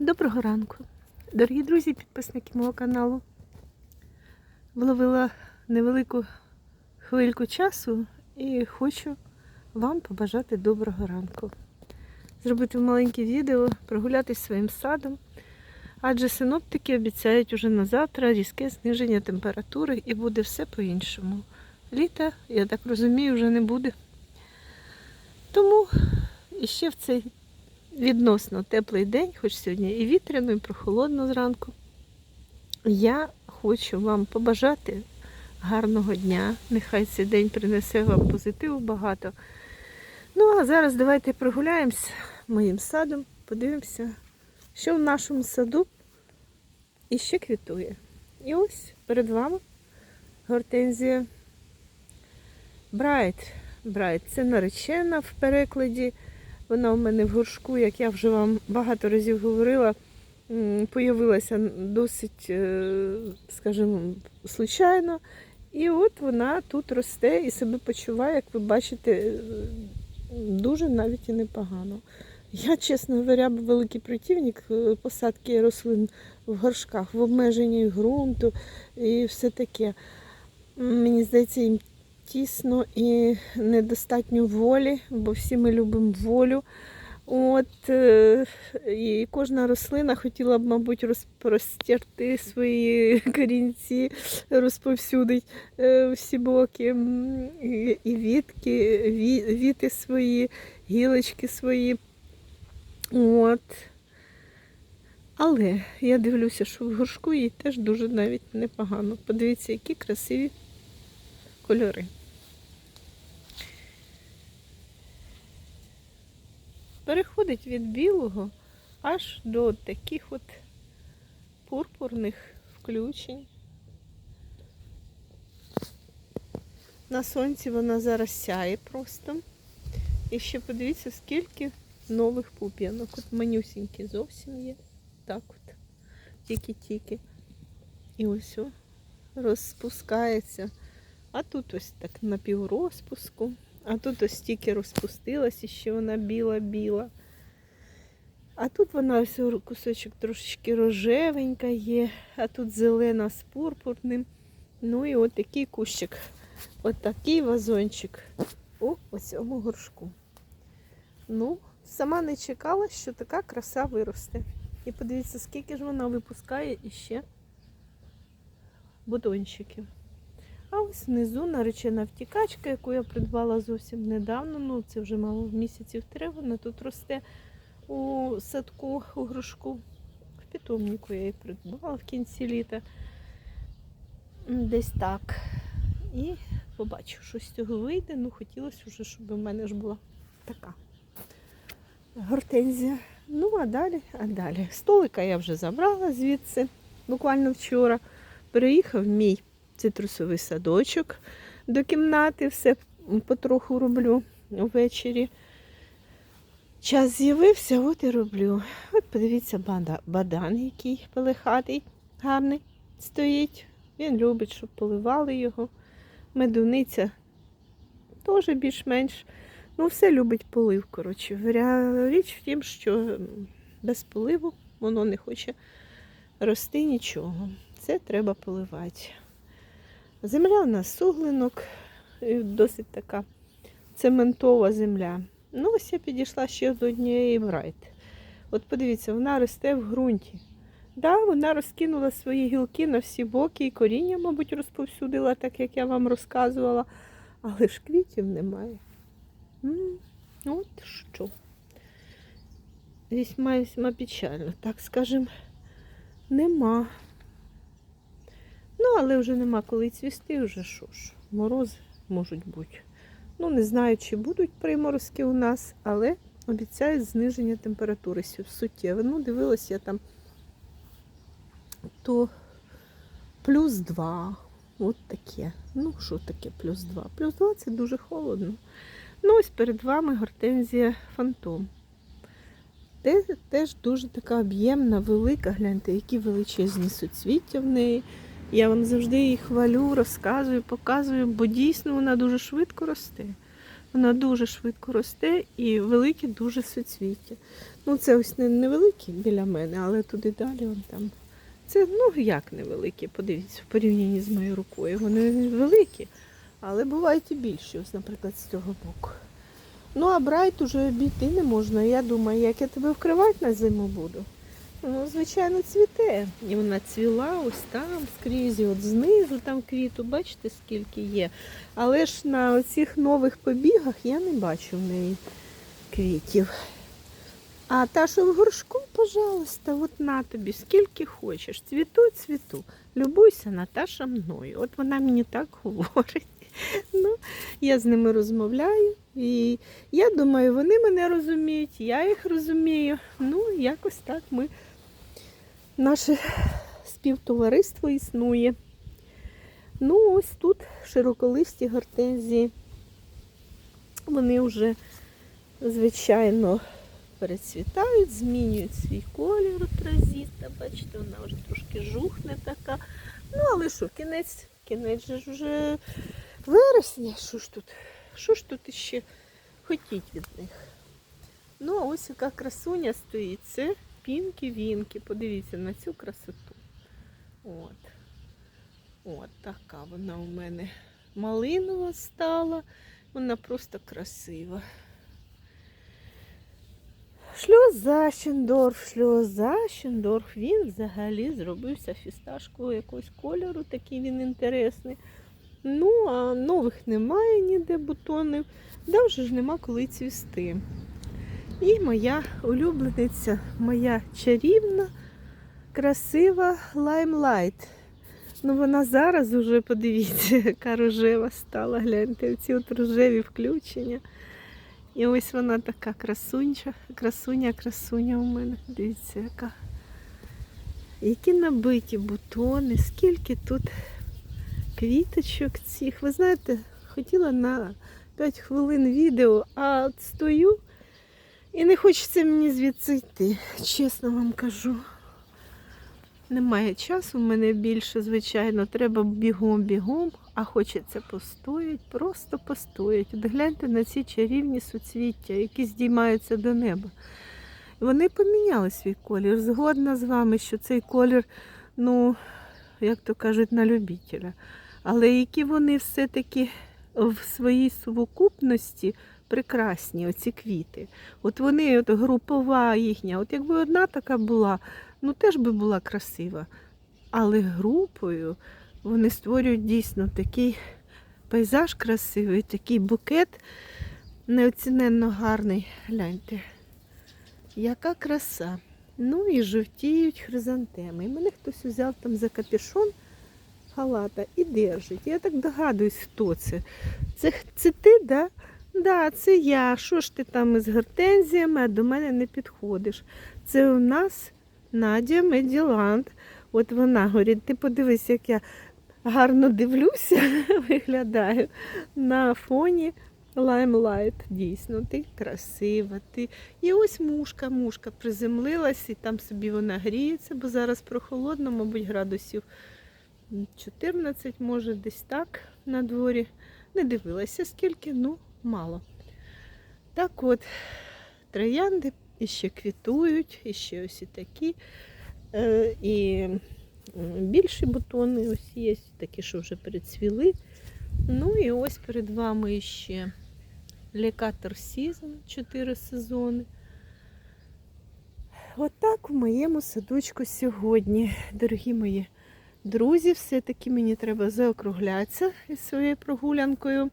Доброго ранку, дорогі друзі, підписники мого каналу. Вловила невелику хвильку часу і хочу вам побажати доброго ранку. Зробити маленьке відео, прогулятися своїм садом, адже синоптики обіцяють уже на завтра різке зниження температури і буде все по-іншому. Літа, я так розумію, вже не буде. Тому іще в цей відносно теплий день, хоч сьогодні і вітряно, і прохолодно зранку. Я хочу вам побажати гарного дня. Нехай цей день принесе вам позитиву багато. Ну, а зараз давайте прогуляємось моїм садом, подивимося, що в нашому саду іще квітує. І ось перед вами гортензія Брайт. Брайт це наречена в перекладі. Вона у мене в горшку, як я вже вам багато разів говорила, появилася досить, е, скажімо, случайно. І от вона тут росте і себе почуває, як ви бачите, е, дуже навіть і непогано. Я, чесно говоря, великий противник е, посадки рослин в горшках, в обмеженні ґрунту і все таке. Мені здається, їм тісно і недостатньо волі, бо всі ми любимо волю. От, е, і кожна рослина хотіла б, мабуть, розпростерти свої корінці, розповсюдить е, всі боки, і, вітки, віти свої, гілочки свої. От. Але я дивлюся, що в горшку їй теж дуже навіть непогано. Подивіться, які красиві кольори. Переходить від білого аж до таких от пурпурних включень. На сонці вона зараз сяє просто. І ще подивіться, скільки нових пуп'янок. От манюсінькі зовсім є. Так от. Тільки-тільки. І ось о, розпускається. А тут ось так на піврозпуску. А тут ось тільки розпустилась, і ще вона біла-біла. А тут вона ось кусочок трошечки рожевенька є, а тут зелена з пурпурним. Ну і от такий кущик. От такий вазончик у оцьому горшку. Ну, сама не чекала, що така краса виросте. І подивіться, скільки ж вона випускає іще бутончиків. А ось внизу наречена втікачка, яку я придбала зовсім недавно. Ну, це вже мало місяців три. Вона тут росте у садку, у грушку. В питомнику я її придбала в кінці літа. Десь так. І побачу, що з цього вийде. Ну, хотілося вже, щоб у мене ж була така гортензія. Ну, а далі, а далі. Столика я вже забрала звідси буквально вчора. Переїхав мій цитрусовий садочок до кімнати, все потроху роблю ввечері. Час з'явився, от і роблю. От подивіться, бада- бадан, який пелехатий, гарний стоїть. Він любить, щоб поливали його. Медуниця теж більш-менш. Ну, все любить полив, коротше. Річ в тім, що без поливу воно не хоче рости нічого. Це треба поливати. Земля у нас суглинок, досить така цементова земля. Ну, ось я підійшла ще до однієї брайт. От подивіться, вона росте в ґрунті. Да, вона розкинула свої гілки на всі боки і коріння, мабуть, розповсюдила, так як я вам розказувала. Але ж квітів немає. М, От що. Весьма печально, так скажем, нема. Ну, але вже нема коли цвісти, вже що ж, морози можуть бути. Ну, не знаю, чи будуть приморозки у нас, але обіцяють зниження температури суттєве. Ну, дивилась я там то плюс 2. От таке. Ну, що таке плюс 2? Плюс 2 це дуже холодно. Ну, ось перед вами гортензія фантом. Те, теж дуже така об'ємна, велика. Гляньте, які величезні суцвіття в неї. Я вам завжди її хвалю, розказую, показую, бо дійсно вона дуже швидко росте. Вона дуже швидко росте і великі дуже суцвіття. Ну, це ось невеликі біля мене, але туди далі вон там. Це ну як невеликі, подивіться, в порівнянні з моєю рукою. Вони великі, але бувають і більші, ось, наприклад, з цього боку. Ну, а брайт уже обійти не можна. Я думаю, як я тебе вкривати на зиму буду. Ну, звичайно, цвіте. І вона цвіла ось там скрізь, от знизу там квіту, бачите, скільки є. Але ж на оцих нових побігах я не бачу в неї квітів. А та, що в горшку, пожалуйста, от на тобі, скільки хочеш. Цвіту, цвіту. Любуйся, Наташа, мною. От вона мені так говорить. Ну, я з ними розмовляю. І я думаю, вони мене розуміють, я їх розумію. Ну, якось так ми, наше співтовариство існує. Ну, ось тут широколисті гортензії. Вони вже, звичайно, перецвітають, змінюють свій колір от. Бачите, вона вже трошки жухне така. Ну, але що, кінець, кінець же вже вересня. Що ж тут? Що ж тут іще хотіть від них? Ну, а ось яка красуня стоїть. Це пінки-вінки. Подивіться на цю красоту. От. От така вона у мене малинова стала. Вона просто красива. Шльозащендорф, шльозащендорф. Він взагалі зробився фісташкового якогось кольору, такий він інтересний. Ну, а нових немає ніде бутонів, да вже ж нема коли цвісти. І моя улюблениця, моя чарівна, красива лаймлайт. Ну вона зараз уже, подивіться, яка рожева стала. Гляньте, ці от рожеві включення. І ось вона така красунча, красуня, красуня у мене. Дивіться, яка. Які набиті бутони, скільки тут квіточок цих. Ви знаєте, хотіла на 5 хвилин відео, а от стою і не хочеться мені звідси йти, чесно вам кажу. Немає часу в мене більше, звичайно, треба бігом-бігом, а хочеться постоять, просто постоять. От гляньте на ці чарівні суцвіття, які здіймаються до неба. Вони поміняли свій колір. Згодна з вами, що цей колір, ну, як то кажуть, на любителя. Але які вони все-таки в своїй сукупності прекрасні, оці квіти. От вони, от групова їхня, от якби одна така була, ну теж би була красива. Але групою вони створюють дійсно такий пейзаж красивий, такий букет неоціненно гарний. Гляньте, яка краса. Ну і жовтіють хризантеми. І мене хтось взяв там за капюшон халата і держить. Я так догадуюсь, хто це. Це, це ти, да? Да, це я. Що ж ти там із гортензіями, а до мене не підходиш. Це у нас Надя Меділанд. От вона говорить, ти подивись, як я гарно дивлюся, виглядаю на фоні лаймлайт. Дійсно, ти красива. Ти. І ось мушка, мушка приземлилась, і там собі вона гріється, бо зараз прохолодно, мабуть, градусів 14, може, десь так на дворі. Не дивилася скільки, ну, мало. Так от, троянди іще квітують, іще ось і такі. Е, і більші бутони ось є, такі, що вже перецвіли. Ну і ось перед вами ще Лекатор Season, 4 сезони. Отак в моєму садочку сьогодні, дорогі мої друзі, все-таки мені треба заокруглятися із своєю прогулянкою.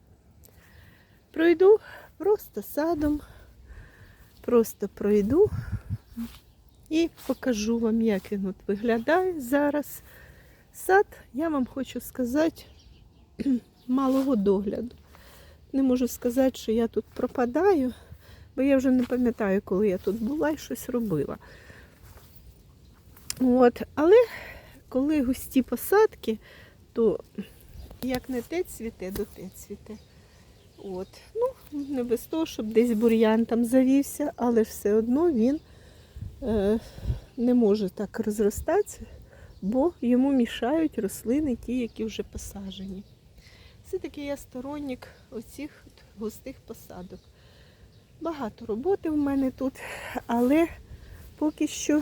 Пройду просто садом, просто пройду і покажу вам, як він от виглядає зараз. Сад, я вам хочу сказати, малого догляду. Не можу сказати, що я тут пропадаю, бо я вже не пам'ятаю, коли я тут була і щось робила. От, але коли густі посадки, то як не те цвіте, до те цвіте. От. Ну, не без того, щоб десь бур'ян там завівся, але все одно він е, не може так розростатися, бо йому мішають рослини, ті, які вже посаджені. Все-таки я сторонник оцих густих посадок. Багато роботи в мене тут, але поки що,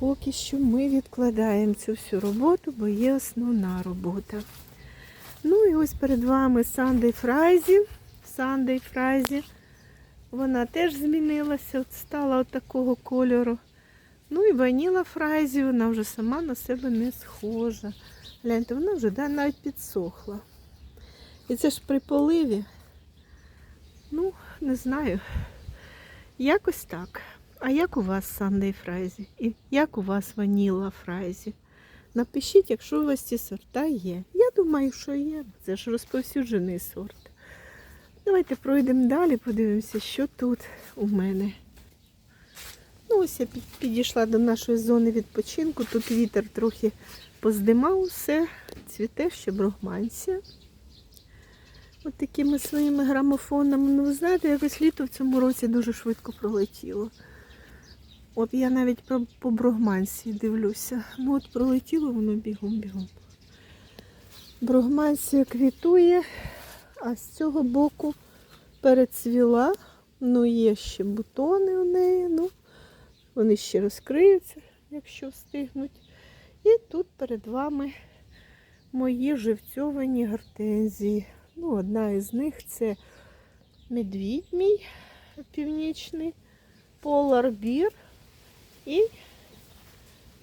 поки що ми відкладаємо цю всю роботу, бо є основна робота. Ну і ось перед вами Сандей Фрайзі. Сандей Фрайзі. Вона теж змінилася, от стала от такого кольору. Ну і ваніла Фрайзі, вона вже сама на себе не схожа. Гляньте, вона вже да, навіть підсохла. І це ж при поливі. Ну, не знаю. Якось так. А як у вас Сандей Фрайзі? І як у вас ваніла Фрайзі? Напишіть, якщо у вас ці сорта є. Думаю, що є. Це ж розповсюджений сорт. Давайте пройдемо далі, подивимося, що тут у мене. Ну, ось я підійшла до нашої зони відпочинку. Тут вітер трохи поздимав усе. Цвіте ще брогманція. От такими своїми грамофонами. Ну, ви знаєте, якось літо в цьому році дуже швидко пролетіло. От я навіть по брогманції дивлюся. Ну от пролетіло воно бігом-бігом. Брогманція квітує, а з цього боку перецвіла. Ну, є ще бутони у неї. Ну, вони ще розкриються, якщо встигнуть. І тут перед вами мої живцьовані гортензії. Ну, одна із них це медвідь мій північний, поларбір. І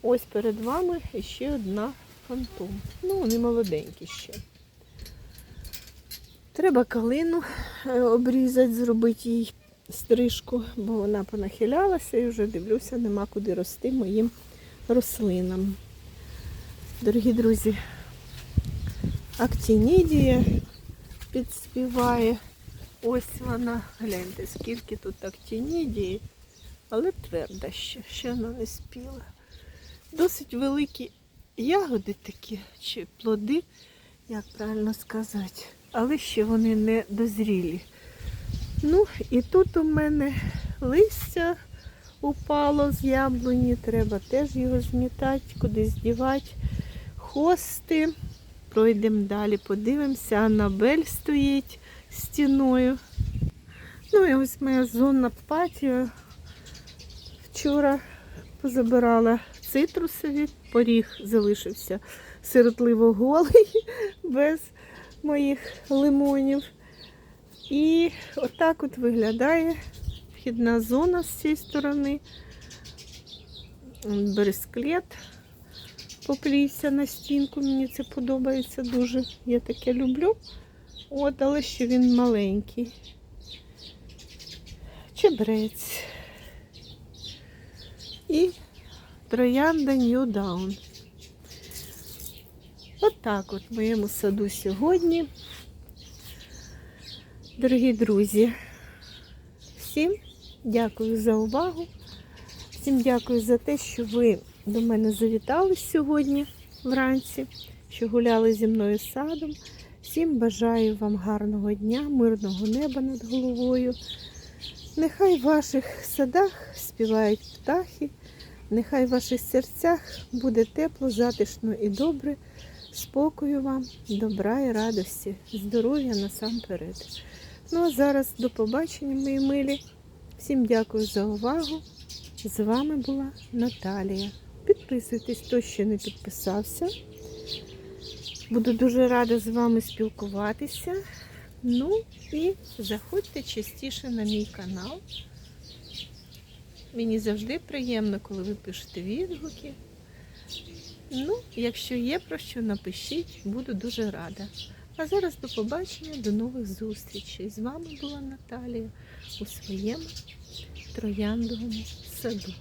ось перед вами ще одна фантом. Ну, вони молоденькі ще. Треба калину е, обрізати, зробити їй стрижку, бо вона понахилялася і вже дивлюся, нема куди рости моїм рослинам. Дорогі друзі, актінідія підспіває. Ось вона, гляньте, скільки тут актінідії, але тверда ще, ще вона не спіла. Досить великі ягоди такі, чи плоди, як правильно сказати, але ще вони не дозрілі. Ну, і тут у мене листя упало з яблуні, треба теж його змітати, кудись дівати. Хости. Пройдемо далі, подивимося. Анабель стоїть стіною. Ну і ось моя зона патіо. Вчора позабирала цитрусові, поріг залишився сиротливо голий, без моїх лимонів. І отак от виглядає вхідна зона з цієї сторони. Он Бересклет поплівся на стінку. Мені це подобається дуже. Я таке люблю. От, але ще він маленький. Чебрець. І троянда New Down. От так от в моєму саду сьогодні. Дорогі друзі, всім дякую за увагу. Всім дякую за те, що ви до мене завітали сьогодні вранці, що гуляли зі мною садом. Всім бажаю вам гарного дня, мирного неба над головою. Нехай в ваших садах співають птахи, нехай в ваших серцях буде тепло, затишно і добре. Спокою вам, добра і радості, здоров'я насамперед. Ну а зараз до побачення, мої милі. Всім дякую за увагу. З вами була Наталія. Підписуйтесь, хто ще не підписався. Буду дуже рада з вами спілкуватися. Ну і заходьте частіше на мій канал. Мені завжди приємно, коли ви пишете відгуки. Ну, якщо є про що, напишіть, буду дуже рада. А зараз до побачення, до нових зустрічей. З вами була Наталія у своєму трояндовому саду.